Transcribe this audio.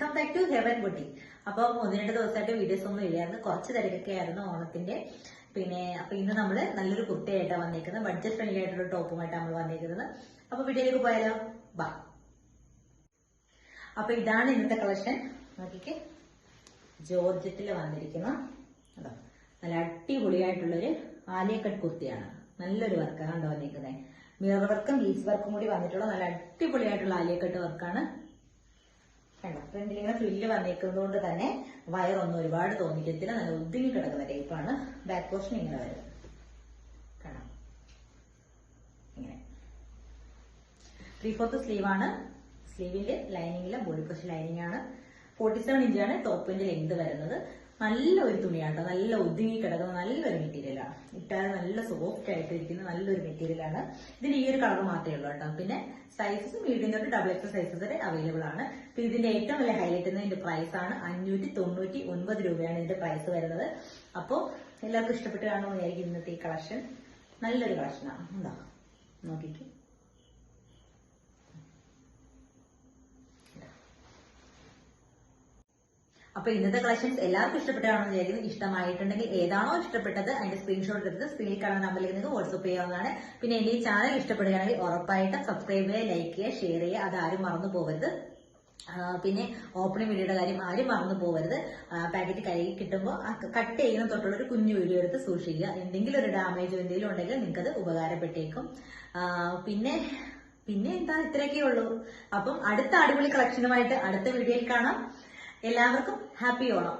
Back to heaven beauty അപ്പൊ ഒന്ന് രണ്ട് ദിവസമായിട്ട് വീഡിയോസ് ഒന്നും ഇല്ലായിരുന്നു. കുറച്ച് തിരക്കൊക്കെ ആയിരുന്നു ഓണത്തിന്റെ. പിന്നെ അപ്പൊ ഇന്ന് നമ്മൾ നല്ലൊരു കുർത്തയായിട്ടാണ് വന്നേക്കുന്നത്. ബഡ്ജറ്റ് ഫ്രണ്ട്ലി ആയിട്ടുള്ള ടോപ്പുമായിട്ടാണ് നമ്മൾ വന്നേക്കുന്നത്. അപ്പൊ വീഡിയോയിലേക്ക് പോയാലോ? ബാ അപ്പൊ ഇതാണ് ഇന്നത്തെ കളക്ഷൻ നോക്കിക്കേ. ജോർജറ്റിൽ വന്നിരിക്കുന്ന നല്ല അടിപൊളിയായിട്ടുള്ളൊരു ആലിയക്കട്ട് കുർത്തിയാണ്. നല്ലൊരു വർക്കാണ് കണ്ടോ വന്നിരിക്കുന്നത് മിറർ വർക്കും ബീച്ച് വർക്കും കൂടി വന്നിട്ടുള്ള നല്ല അടിപൊളിയായിട്ടുള്ള ആലിയക്കട്ട് വർക്കാണ് കണ്ടോ? ഫ്രണ്ടിൽ ഇങ്ങനെ ഫ്രില്ല് വന്നേക്കുന്നത് കൊണ്ട് തന്നെ വയറൊന്നും ഒരുപാട് തോന്നിക്കത്തില്ല. നല്ല ഒതുങ്ങി കിടക്കുന്ന ടൈപ്പാണ് ബാക്ക് പോർഷൻ ഇങ്ങനെ വരും. കാണാം ഇങ്ങനെ. ത്രീ ഫോർത്ത് സ്ലീവ് ആണ്. സ്ലീവിന്റെ ലൈനിങ്ങിലെ ബോഡി പോർഷൻ ലൈനിങ് ആണ്. ഫോർട്ടി സെവൻ ഇഞ്ചാണ് ടോപ്പിന്റെ ലെങ്ത് വരുന്നത്. നല്ല ഒരു തുണിയാണ് നല്ല ഒതുങ്ങി കിടക്കുന്ന നല്ലൊരു മെറ്റീരിയലാണ് ഇട്ടാൽ നല്ല സോഫ്റ്റ് ആയിട്ട് ഇരിക്കുന്ന നല്ലൊരു മെറ്റീരിയലാണ് ഇതിന് ഈ ഒരു കളർ മാത്രമേ ഉള്ളൂ കേട്ടോ. പിന്നെ സൈസസ് മീഡിയം തൊട്ട് ഡബിൾ എക്സ് സൈസസ് വരെ അവൈലബിൾ ആണ്. പിന്നെ ഇതിന്റെ ഏറ്റവും വലിയ ഹൈലൈറ്റ് ഇതിന്റെ പ്രൈസ് ആണ്. അഞ്ഞൂറ്റി തൊണ്ണൂറ്റി ഒൻപത് രൂപയാണ് ഇതിന്റെ പ്രൈസ് വരുന്നത്. അപ്പോൾ എല്ലാവർക്കും ഇഷ്ടപ്പെട്ട് കാണുമെന്ന് വിചാരിക്കും ഇന്നത്തെ ഈ കളക്ഷൻ നല്ലൊരു കളക്ഷനാണ് എന്താ നോക്കിക്കേ. അപ്പൊ ഇന്നത്തെ കളക്ഷൻസ് എല്ലാവർക്കും ഇഷ്ടപ്പെട്ടാണോ വിചാരിക്കുന്നു. ഇഷ്ടമായിട്ടുണ്ടെങ്കിൽ ഏതാണോ ഇഷ്ടപ്പെട്ടത് അതിന്റെ സ്ക്രീൻഷോട്ട് എടുത്ത് സ്ക്രീനിൽ കാണുന്ന നമ്പറിലേക്ക് നിങ്ങൾക്ക് വാട്സ്ആപ്പ് ചെയ്യാവുന്നതാണ്. പിന്നെ എന്റെ ഈ ചാനൽ ഇഷ്ടപ്പെടുകയാണെങ്കിൽ ഉറപ്പായിട്ടും സബ്സ്ക്രൈബ് ചെയ്യുക ലൈക്ക് ചെയ്യുക ഷെയർ ചെയ്യുക. അത് ആരും മറന്നു പോകരുത്. പിന്നെ ഓപ്പണിംഗ് വീഡിയോയുടെ കാര്യം ആരും മറന്നു പോകരുത്. പാക്കറ്റ് കയ്യിൽ കിട്ടുമ്പോൾ കട്ട് ചെയ്യുന്ന തൊട്ടുള്ള ഒരു കുഞ്ഞു വീഡിയോ എടുത്ത് സൂക്ഷിക്കുക. എന്തെങ്കിലും ഒരു ഡാമേജോ എന്തെങ്കിലും ഉണ്ടെങ്കിൽ നിങ്ങൾക്കത് ഉപകാരപ്പെട്ടേക്കും. പിന്നെ പിന്നെ എന്താ ഇത്രയൊക്കെ ഉള്ളൂ. അപ്പം അടുത്ത അടിപൊളി കളക്ഷനുമായിട്ട് അടുത്ത വീഡിയോയിൽ കാണാം. എല്ലാവർക്കും ഹാപ്പി ഓണം.